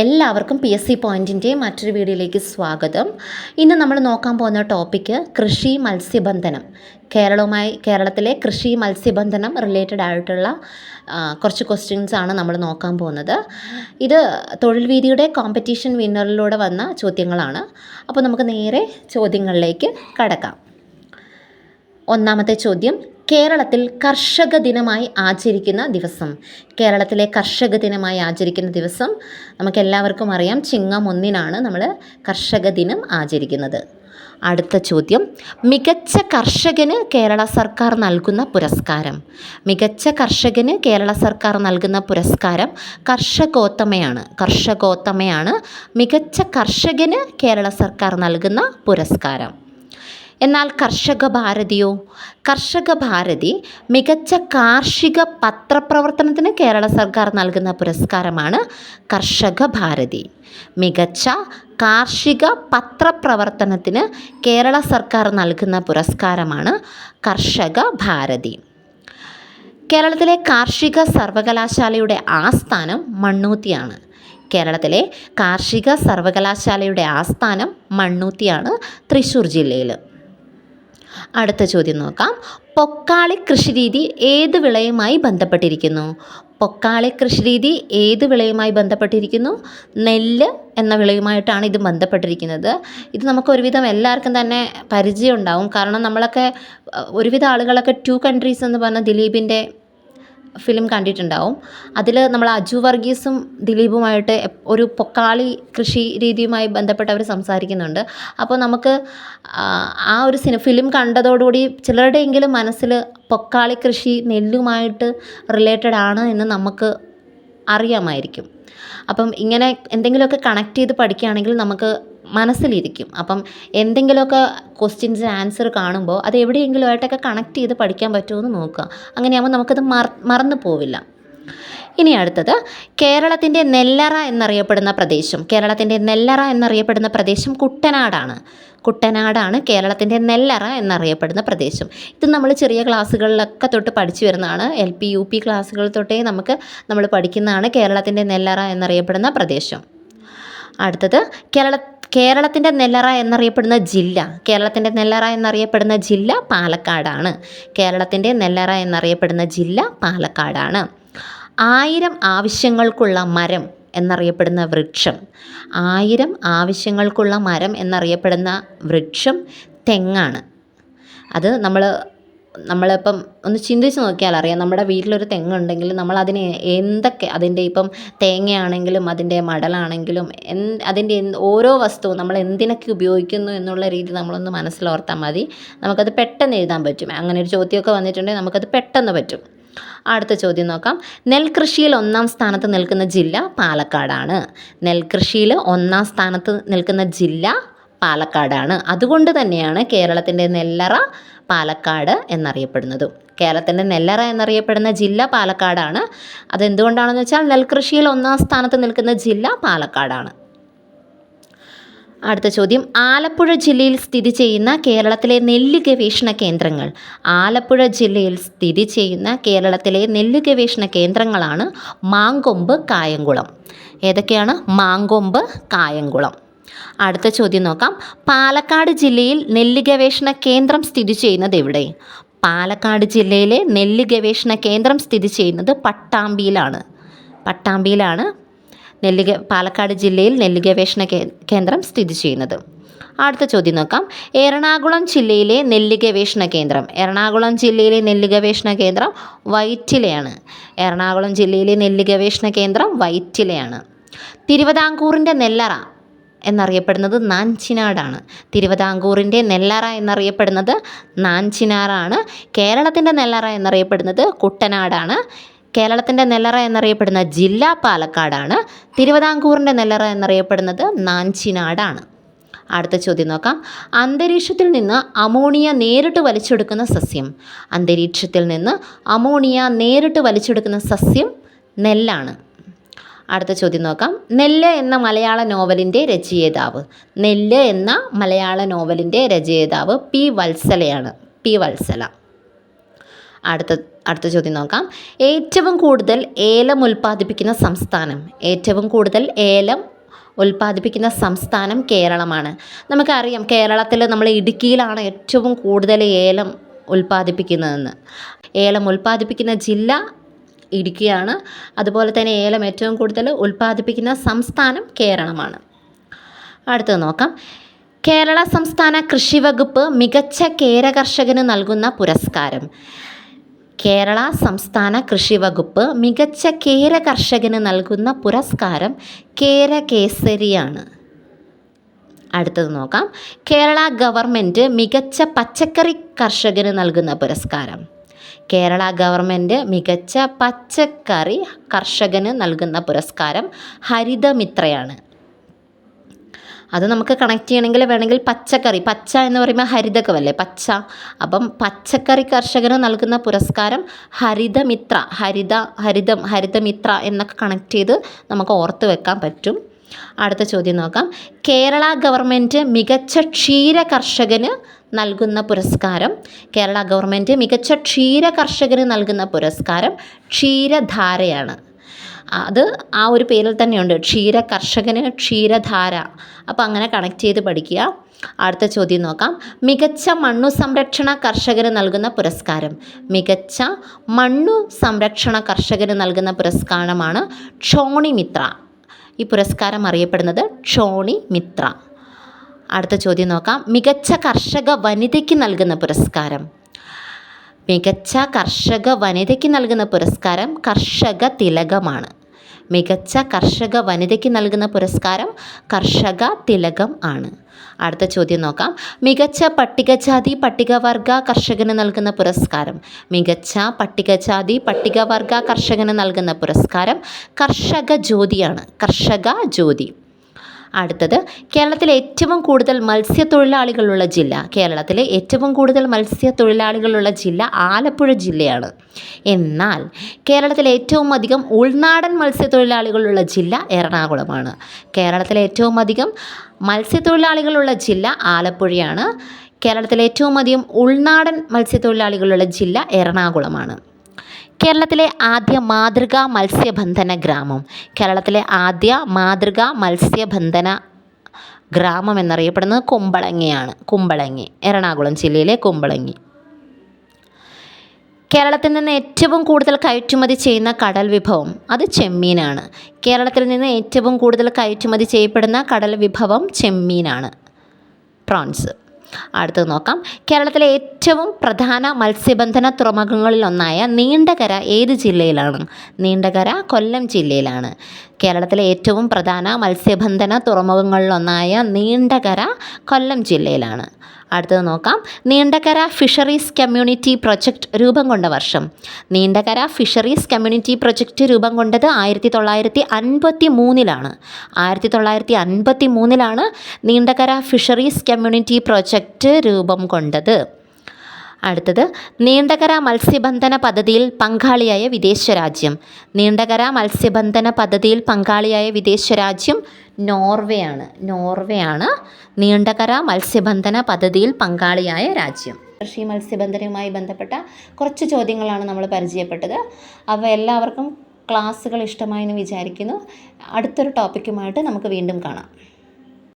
എല്ലാവർക്കും P S C പോയിന്റിന്റെ മറ്റൊരു വീഡിയോയിലേക്ക് സ്വാഗതം. ഇന്ന് നമ്മൾ നോക്കാൻ പോകുന്ന ടോപ്പിക്ക് കൃഷി മത്സ്യബന്ധനം. കേരളവുമായി കേരളത്തിലെ കൃഷി മത്സ്യബന്ധനം റിലേറ്റഡ് ആയിട്ടുള്ള കുറച്ച് ക്വസ്റ്റ്യൻസ് ആണ് നമ്മൾ നോക്കാൻ പോകുന്നത്. ഇത് തൊഴിൽ വീതിയുടെ കോമ്പറ്റീഷൻ വിന്നറിലൂടെ വന്ന ചോദ്യങ്ങളാണ്. അപ്പോൾ നമുക്ക് നേരെ ചോദ്യങ്ങളിലേക്ക് കടക്കാം. ഒന്നാമത്തെ ചോദ്യം കേരളത്തിൽ കർഷക ദിനമായി ആചരിക്കുന്ന ദിവസം. കേരളത്തിലെ കർഷക ദിനമായി ആചരിക്കുന്ന ദിവസം നമുക്കെല്ലാവർക്കും അറിയാം. ചിങ്ങം ഒന്നിനാണ് നമ്മൾ കർഷക ദിനം ആചരിക്കുന്നത്. അടുത്ത ചോദ്യം. മികച്ച കർഷകന് കേരള സർക്കാർ നൽകുന്ന പുരസ്കാരം. മികച്ച കർഷകന് കേരള സർക്കാർ നൽകുന്ന പുരസ്കാരം കർഷകോത്തമയാണ്. കർഷകോത്തമയാണ് മികച്ച കർഷകന് കേരള സർക്കാർ നൽകുന്ന പുരസ്കാരം. എന്നാൽ കർഷക ഭാരതിയോ? കർഷക ഭാരതി മികച്ച കാർഷിക പത്രപ്രവർത്തനത്തിന് കേരള സർക്കാർ നൽകുന്ന പുരസ്കാരമാണ് കർഷക ഭാരതി. മികച്ച കാർഷിക പത്രപ്രവർത്തനത്തിന് കേരള സർക്കാർ നൽകുന്ന പുരസ്കാരമാണ് കർഷക ഭാരതി. കേരളത്തിലെ കാർഷിക സർവകലാശാലയുടെ ആസ്ഥാനം മണ്ണൂത്തിയാണ്. കേരളത്തിലെ കാർഷിക സർവകലാശാലയുടെ ആസ്ഥാനം മണ്ണൂത്തിയാണ് തൃശ്ശൂർ ജില്ലയിൽ അടുത്ത ചോദ്യം നോക്കാം. പൊക്കാളി കൃഷിരീതി ഏത് വിളയുമായി ബന്ധപ്പെട്ടിരിക്കുന്നു? പൊക്കാളി കൃഷിരീതി ഏത് വിളയുമായി ബന്ധപ്പെട്ടിരിക്കുന്നു? നെല്ല് എന്ന വിളയുമായിട്ടാണ് ഇത് ബന്ധപ്പെട്ടിരിക്കുന്നത്. ഇത് നമുക്ക് ഒരുവിധം എല്ലാവർക്കും തന്നെ പരിചയം ഉണ്ടാവും. കാരണം നമ്മളൊക്കെ ഒരുവിധം ആളുകളൊക്കെ ടു കൺട്രീസ് എന്ന് പറഞ്ഞ ദിലീപിന്റെ ഫിലിം കണ്ടിട്ടുണ്ടാവും. അതിൽ നമ്മൾ അജു വർഗീസും ദിലീപുമായിട്ട് ഒരു പൊക്കാളി കൃഷി രീതിയുമായി ബന്ധപ്പെട്ട് അവർ സംസാരിക്കുന്നുണ്ട്. അപ്പോൾ നമുക്ക് ആ ഒരു സിനിമ ഫിലിം കണ്ടതോടുകൂടി ചിലരുടെയെങ്കിലും മനസ്സിൽ പൊക്കാളി കൃഷി നെല്ലുമായിട്ട് റിലേറ്റഡ് ആണ് എന്ന് നമുക്ക് അറിയാമായിരിക്കും. അപ്പം ഇങ്ങനെ എന്തെങ്കിലുമൊക്കെ കണക്ട് ചെയ്ത് പഠിക്കുകയാണെങ്കിൽ നമുക്ക് മനസ്സിലിരിക്കും. അപ്പം എന്തെങ്കിലുമൊക്കെ ക്വസ്റ്റ്യൻസിന് ആൻസർ കാണുമ്പോൾ അത് എവിടെയെങ്കിലും ആയിട്ടൊക്കെ കണക്ട് ചെയ്ത് പഠിക്കാൻ പറ്റുമെന്ന് നോക്കുക. അങ്ങനെയാകുമ്പോൾ നമുക്കത് മറ മറന്നു പോവില്ല. ഇനി അടുത്തത് കേരളത്തിന്റെ നെല്ലറ എന്നറിയപ്പെടുന്ന പ്രദേശം. കേരളത്തിന്റെ നെല്ലറ എന്നറിയപ്പെടുന്ന പ്രദേശം കുട്ടനാടാണ്. കുട്ടനാടാണ് കേരളത്തിന്റെ നെല്ലറ എന്നറിയപ്പെടുന്ന പ്രദേശം. ഇത് നമ്മൾ ചെറിയ ക്ലാസ്സുകളിലൊക്കെ തൊട്ട് പഠിച്ചു വരുന്നതാണ്. എൽ പി യു പി ക്ലാസ്സുകൾ തൊട്ടേ നമുക്ക് നമ്മൾ പഠിക്കുന്നതാണ് കേരളത്തിന്റെ നെല്ലറ എന്നറിയപ്പെടുന്ന പ്രദേശം. അടുത്തത് കേരള കേരളത്തിന്റെ നെല്ലറ എന്നറിയപ്പെടുന്ന ജില്ല. കേരളത്തിന്റെ നെല്ലറ എന്നറിയപ്പെടുന്ന ജില്ല പാലക്കാടാണ്. കേരളത്തിന്റെ നെല്ലറ എന്നറിയപ്പെടുന്ന ജില്ല പാലക്കാടാണ്. ആയിരം ആവശ്യങ്ങൾക്കുള്ള മരം എന്നറിയപ്പെടുന്ന വൃക്ഷം. ആയിരം ആവശ്യങ്ങൾക്കുള്ള മരം എന്നറിയപ്പെടുന്ന വൃക്ഷം തെങ്ങാണ്. അത് നമ്മൾ നമ്മളിപ്പം ഒന്ന് ചിന്തിച്ച് നോക്കിയാൽ അറിയാം. നമ്മുടെ വീട്ടിലൊരു തെങ്ങുണ്ടെങ്കിൽ നമ്മൾ അതിന് എന്തൊക്കെ അതിന്റെ ഇപ്പം തേങ്ങയാണെങ്കിലും അതിന്റെ മടലാണെങ്കിലും എൻ അതിന്റെ ഓരോ വസ്തുവും നമ്മൾ എന്തിനൊക്കെ ഉപയോഗിക്കുന്നു എന്നുള്ള രീതി നമ്മളൊന്ന് മനസ്സിലോർത്താൽ മതി. നമുക്കത് പെട്ടെന്ന് എഴുതാൻ പറ്റും. അങ്ങനെ ഒരു ചോദ്യമൊക്കെ വന്നിട്ടുണ്ടെങ്കിൽ നമുക്കത് പെട്ടെന്ന് പറ്റും. അടുത്ത ചോദ്യം നോക്കാം. നെൽകൃഷിയിൽ ഒന്നാം സ്ഥാനത്ത് നിൽക്കുന്ന ജില്ല പാലക്കാടാണ്. നെൽകൃഷിയിൽ ഒന്നാം സ്ഥാനത്ത് നിൽക്കുന്ന ജില്ല പാലക്കാടാണ്. അതുകൊണ്ട് തന്നെയാണ് കേരളത്തിന്റെ നെല്ലറ പാലക്കാട് എന്നറിയപ്പെടുന്നതും. കേരളത്തിന്റെ നെല്ലറ എന്നറിയപ്പെടുന്ന ജില്ല പാലക്കാടാണ്. അതെന്തുകൊണ്ടാണെന്ന് വെച്ചാൽ നെൽകൃഷിയിൽ ഒന്നാം സ്ഥാനത്ത് നിൽക്കുന്ന ജില്ല പാലക്കാടാണ്. അടുത്ത ചോദ്യം. ആലപ്പുഴ ജില്ലയിൽ സ്ഥിതി ചെയ്യുന്ന കേരളത്തിലെ നെല്ല് ഗവേഷണ കേന്ദ്രങ്ങൾ. ആലപ്പുഴ ജില്ലയിൽ സ്ഥിതി ചെയ്യുന്ന കേരളത്തിലെ നെല്ല് ഗവേഷണ കേന്ദ്രങ്ങളാണ് മാങ്കൊമ്പ് കായംകുളം. ഏതൊക്കെയാണ്? മാങ്കൊമ്പ് കായംകുളം. അടുത്ത ചോദ്യം നോക്കാം. പാലക്കാട് ജില്ലയിൽ നെല്ല് ഗവേഷണ കേന്ദ്രം സ്ഥിതി ചെയ്യുന്നത് എവിടെ? പാലക്കാട് ജില്ലയിലെ നെല്ല് ഗവേഷണ കേന്ദ്രം സ്ഥിതി ചെയ്യുന്നത് പട്ടാമ്പിയിലാണ്. പട്ടാമ്പിയിലാണ് നെല്ല് പാലക്കാട് ജില്ലയിൽ നെല്ല് ഗവേഷണ കേന്ദ്രം സ്ഥിതി ചെയ്യുന്നത്. അടുത്ത ചോദ്യം നോക്കാം. എറണാകുളം ജില്ലയിലെ നെല്ല് ഗവേഷണ കേന്ദ്രം. എറണാകുളം ജില്ലയിലെ നെല്ല് ഗവേഷണ കേന്ദ്രം വൈറ്റിലയാണ് എറണാകുളം ജില്ലയിലെ നെല്ല് ഗവേഷണ കേന്ദ്രം വൈറ്റിലയാണ് തിരുവിതാംകൂറിന്റെ നെല്ലറ എന്നറിയപ്പെടുന്നത് നാഞ്ചിനാടാണ് തിരുവിതാംകൂറിന്റെ നെല്ലറ എന്നറിയപ്പെടുന്നത് നാഞ്ചിനാറാണ് കേരളത്തിന്റെ നെല്ലറ എന്നറിയപ്പെടുന്നത് കുട്ടനാടാണ്. കേരളത്തിന്റെ നെല്ലറ എന്നറിയപ്പെടുന്ന ജില്ല പാലക്കാടാണ്. തിരുവിതാംകൂറിന്റെ നെല്ലറ എന്നറിയപ്പെടുന്നത് നാഞ്ചിനാടാണ് അടുത്ത ചോദ്യം നോക്കാം. അന്തരീക്ഷത്തിൽ നിന്ന് അമോണിയ നേരിട്ട് വലിച്ചെടുക്കുന്ന സസ്യം. അന്തരീക്ഷത്തിൽ നിന്ന് അമോണിയ നേരിട്ട് വലിച്ചെടുക്കുന്ന സസ്യം നെല്ലാണ്. അടുത്ത ചോദ്യം നോക്കാം. നെല്ല് എന്ന മലയാള നോവലിന്റെ രചയിതാവ്. നെല്ല് എന്ന മലയാള നോവലിന്റെ രചയിതാവ് പി വത്സലയാണ്. പി വത്സല. അടുത്ത അടുത്ത ചോദ്യം നോക്കാം. ഏറ്റവും കൂടുതൽ ഏലം ഉൽപ്പാദിപ്പിക്കുന്ന സംസ്ഥാനം. ഏറ്റവും കൂടുതൽ ഏലം ഉൽപ്പാദിപ്പിക്കുന്ന സംസ്ഥാനം കേരളമാണ്. നമുക്കറിയാം കേരളത്തിൽ നമ്മൾ ഇടുക്കിയിലാണ് ഏറ്റവും കൂടുതൽ ഏലം ഉൽപ്പാദിപ്പിക്കുന്നതെന്ന്. ഏലം ഉൽപ്പാദിപ്പിക്കുന്ന ജില്ല ഇടുക്കിയാണ്. അതുപോലെ തന്നെ ഏലം ഏറ്റവും കൂടുതൽ ഉൽപ്പാദിപ്പിക്കുന്ന സംസ്ഥാനം കേരളമാണ്. അടുത്തത് നോക്കാം. കേരള സംസ്ഥാന കൃഷി വകുപ്പ് മികച്ച കേര കർഷകന് നൽകുന്ന പുരസ്കാരം. കേരള സംസ്ഥാന കൃഷി വകുപ്പ് മികച്ച കേര കർഷകന് നൽകുന്ന പുരസ്കാരം കേര കേസരിയാണ്. അടുത്തത് നോക്കാം. കേരള ഗവൺമെന്റ് മികച്ച പച്ചക്കറി കർഷകന് നൽകുന്ന പുരസ്കാരം. കേരള ഗവൺമെന്റ് മികച്ച പച്ചക്കറി കർഷകന് നൽകുന്ന പുരസ്കാരം ഹരിതമിത്രയാണ്. അത് നമുക്ക് കണക്ട് ചെയ്യണമെങ്കിൽ വേണമെങ്കിൽ പച്ചക്കറി പച്ച എന്ന് പറയുമ്പോൾ ഹരിതകമല്ലേ പച്ച. അപ്പം പച്ചക്കറി കർഷകന് നൽകുന്ന പുരസ്കാരം ഹരിതമിത്ര ഹരിത ഹരിതം ഹരിതമിത്ര എന്നൊക്കെ കണക്ട് ചെയ്ത് നമുക്ക് ഓർത്ത് വെക്കാൻ പറ്റും. അടുത്ത ചോദ്യം നോക്കാം. കേരള ഗവൺമെന്റ് മികച്ച ക്ഷീര കർഷകന് നൽകുന്ന പുരസ്കാരം. കേരള ഗവൺമെന്റ് മികച്ച ക്ഷീര കർഷകന് നൽകുന്ന പുരസ്കാരം ക്ഷീരധാരയാണ്. അത് ആ ഒരു പേരിൽ തന്നെയുണ്ട്. ക്ഷീര കർഷകന് ക്ഷീരധാര. അപ്പോൾ അങ്ങനെ കണക്ട് ചെയ്ത് പഠിക്കുക. അടുത്ത ചോദ്യം നോക്കാം. മികച്ച മണ്ണു സംരക്ഷണ കർഷകന് നൽകുന്ന പുരസ്കാരം. മികച്ച മണ്ണു സംരക്ഷണ കർഷകന് നൽകുന്ന പുരസ്കാരമാണ് ക്ഷോണി മിത്ര ഈ പുരസ്കാരം അറിയപ്പെടുന്നത് ക്ഷോണി മിത്ര. അടുത്ത ചോദ്യം നോക്കാം. മികച്ച കർഷക വനിതയ്ക്ക് നൽകുന്ന പുരസ്കാരം. മികച്ച കർഷക വനിതയ്ക്ക് നൽകുന്ന പുരസ്കാരം കർഷക തിലകമാണ്. മികച്ച കർഷക വനിതയ്ക്ക് നൽകുന്ന പുരസ്കാരം കർഷക തിലകം ആണ്. അടുത്ത ചോദ്യം നോക്കാം. മികച്ച പട്ടികജാതി പട്ടികവർഗ കർഷകന് നൽകുന്ന പുരസ്കാരം. മികച്ച പട്ടികജാതി പട്ടികവർഗ കർഷകന് നൽകുന്ന പുരസ്കാരം കർഷക ജ്യോതിയാണ്. കർഷക ജ്യോതി. അടുത്തത് കേരളത്തിലെ ഏറ്റവും കൂടുതൽ മത്സ്യത്തൊഴിലാളികളുള്ള ജില്ല. കേരളത്തിലെ ഏറ്റവും കൂടുതൽ മത്സ്യത്തൊഴിലാളികളുള്ള ജില്ല ആലപ്പുഴ ജില്ലയാണ്. എന്നാൽ കേരളത്തിലെ ഏറ്റവും അധികം ഉൾനാടൻ മത്സ്യത്തൊഴിലാളികളുള്ള ജില്ല എറണാകുളമാണ്. കേരളത്തിലെ ഏറ്റവും അധികം മത്സ്യത്തൊഴിലാളികളുള്ള ജില്ല ആലപ്പുഴയാണ്. കേരളത്തിലെ ഏറ്റവും അധികം ഉൾനാടൻ മത്സ്യത്തൊഴിലാളികളുള്ള ജില്ല എറണാകുളമാണ്. കേരളത്തിലെ ആദ്യ മാതൃകാ മത്സ്യബന്ധന ഗ്രാമം. കേരളത്തിലെ ആദ്യ മാതൃകാ മത്സ്യബന്ധന ഗ്രാമം എന്നറിയപ്പെടുന്നത് കുമ്പളങ്ങിയാണ്. കുമ്പളങ്ങി എറണാകുളം ജില്ലയിലെ കുമ്പളങ്ങി. കേരളത്തിൽ നിന്ന് ഏറ്റവും കൂടുതൽ കയറ്റുമതി ചെയ്യുന്ന കടൽ വിഭവം അത് ചെമ്മീനാണ്. കേരളത്തിൽ നിന്ന് ഏറ്റവും കൂടുതൽ കയറ്റുമതി ചെയ്യപ്പെടുന്ന കടൽ വിഭവം ചെമ്മീനാണ്. പ്രോൺസ്. അടുത്തത് നോക്കാം. കേരളത്തിലെ ഏറ്റവും പ്രധാന മത്സ്യബന്ധന തുറമുഖങ്ങളിലൊന്നായ നീണ്ടകര ഏത് ജില്ലയിലാണ്? നീണ്ടകര കൊല്ലം ജില്ലയിലാണ്. കേരളത്തിലെ ഏറ്റവും പ്രധാന മത്സ്യബന്ധന തുറമുഖങ്ങളിലൊന്നായ നീണ്ടകര കൊല്ലം ജില്ലയിലാണ്. അടുത്തത് നോക്കാം. നീണ്ടകര ഫിഷറീസ് കമ്മ്യൂണിറ്റി പ്രൊജക്റ്റ് രൂപം കൊണ്ട വർഷം. നീണ്ടകര ഫിഷറീസ് കമ്മ്യൂണിറ്റി പ്രൊജക്റ്റ് രൂപം കൊണ്ടത് ആയിരത്തി തൊള്ളായിരത്തി അൻപത്തി മൂന്നിലാണ് ആയിരത്തി തൊള്ളായിരത്തി അൻപത്തി മൂന്നിലാണ് നീണ്ടകര ഫിഷറീസ് കമ്മ്യൂണിറ്റി പ്രൊജക്റ്റ് രൂപം കൊണ്ടത്. അടുത്തത് നീണ്ടകര മത്സ്യബന്ധന പദ്ധതിയിൽ പങ്കാളിയായ വിദേശ രാജ്യം. നീണ്ടകര മത്സ്യബന്ധന പദ്ധതിയിൽ പങ്കാളിയായ വിദേശ രാജ്യം നോർവേ ആണ് നോർവേ ആണ് നീണ്ടകര മത്സ്യബന്ധന പദ്ധതിയിൽ പങ്കാളിയായ രാജ്യം. കൃഷി മത്സ്യബന്ധനവുമായി ബന്ധപ്പെട്ട കുറച്ച് ചോദ്യങ്ങളാണ് നമ്മൾ പരിചയപ്പെട്ടത്. അവ എല്ലാവർക്കും ക്ലാസ്സുകൾ ഇഷ്ടമായെന്ന് വിചാരിക്കുന്നു. അടുത്തൊരു ടോപ്പിക്കുമായിട്ട് നമുക്ക് വീണ്ടും കാണാം.